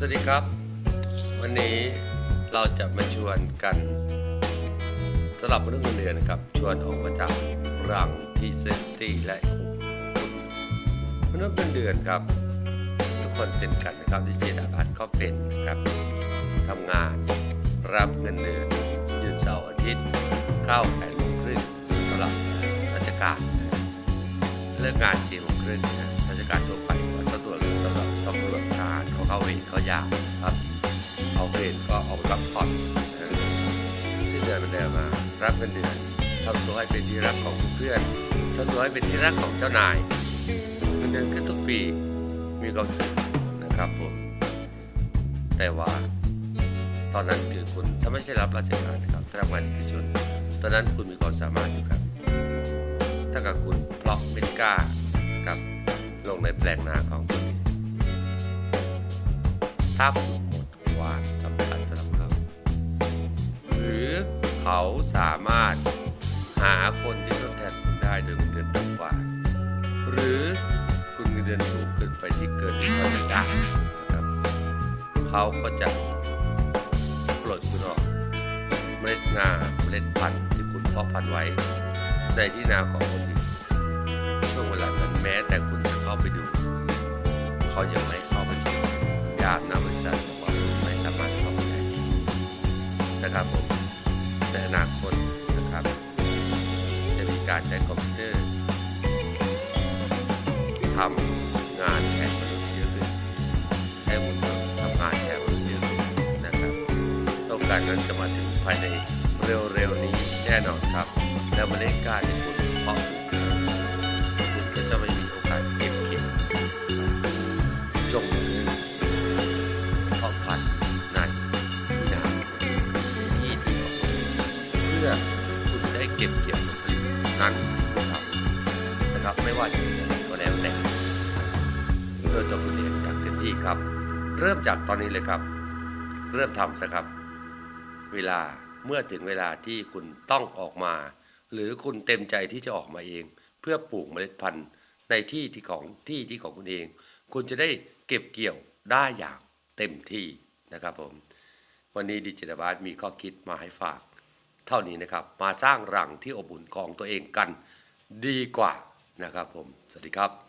สวัสดีครับ วันนี้เราจะมาชวนกันสำหรับเรื่องเงินเดือนนะครับ ชวนออกมาจากรังที่เซฟตี้และคุมเรื่องเงินเดือนครับ ทุกคนเป็นกันนะครับที่เจดาพัฒน์ก็เป็นนะครับทำงานรับเงินเดือนหยุดเสาร์อาทิตย์เข้าแปดโมงครึ่งสำหรับราชการเลิกงานสี่โมงครึ่งนะราชการทั่วไป เขาเข้าเวรเขายาวครับ เอาเวรก็เอาไปพักผ่อนสิ้นเดือนมันเดินมา รับเงินเดือนทำตัวให้เป็นที่รักของเพื่อนทำตัวให้เป็นที่รักของเจ้านายเงินเดือนขึ้นทุกปีมีความสุขนะครับผม แต่ว่าตอนนั้นคือคุณถ้าไม่ใช่รับราชการนะครับทำงานเอกชนตอนนั้นคุณมีความสามารถอยู่ครับ ถ้ากับคุณเพราะไม่กล้านะครับลงในแปลงนาของ คุณเองถ้าคุณหมดวามสำคัญสำหรับเขา หรือเขาสามารถหาคนที่ทดแทนคุณได้โดยเงินเดือนต่ำกว่า หรือคุณเงินเดือนสูงเกินไปที่เกินที่เขาจะได้นะครับ เขาก็จะปลดคุณออกเมล็ดงาเมล็ดพันธุ์ที่คุณเพาะพันธุ์ไว้ ในที่นาของคนอื่นช่วงเวลานั้นแม้แต่คุณจะเข้าไปดู เขายังไม่ นะครับผมในอนาคตนะครับ จะมีการใช้คอมพิวเตอร์ทำงานแทนมนุษย์เยอะขึ้นใช้หุ่นยนต์ทำงานแทนมนุษย์เยอะขึ้นนะครับต้องการนั้นจะมาถึงภายในเร็วๆนี้แน่นอนครับ แล้วเมล็ดกล้าที่คุณเพาะคุณก็จะไม่มีโอกาสเก็บเกี่ยวจงมื อคุณได้เก็บเกี่ยวผลผลิตนั้นครับนะครับ ไม่ว่าจะเป็นอะไรก็แล้วแต่โดยตัวคุณเองอย่างเต็มที่ครับ เริ่มจากตอนนี้เลยครับ เริ่มทำซะครับ เวลาเมื่อถึงเวลาที่คุณต้องออกมา หรือคุณเต็มใจที่จะออกมาเอง เพื่อปลูกเมล็ดพันธุ์ในที่ที่ของที่ที่ของคุณเอง คุณจะได้เก็บเกี่ยวได้อย่างเต็มที่นะครับผม วันนี้ดิจิทัลบาสมีข้อคิดมาให้ฝาก เท่านี้นะครับ มาสร้างรังที่อบอุ่นของตัวเองกันดีกว่านะครับผม สวัสดีครับ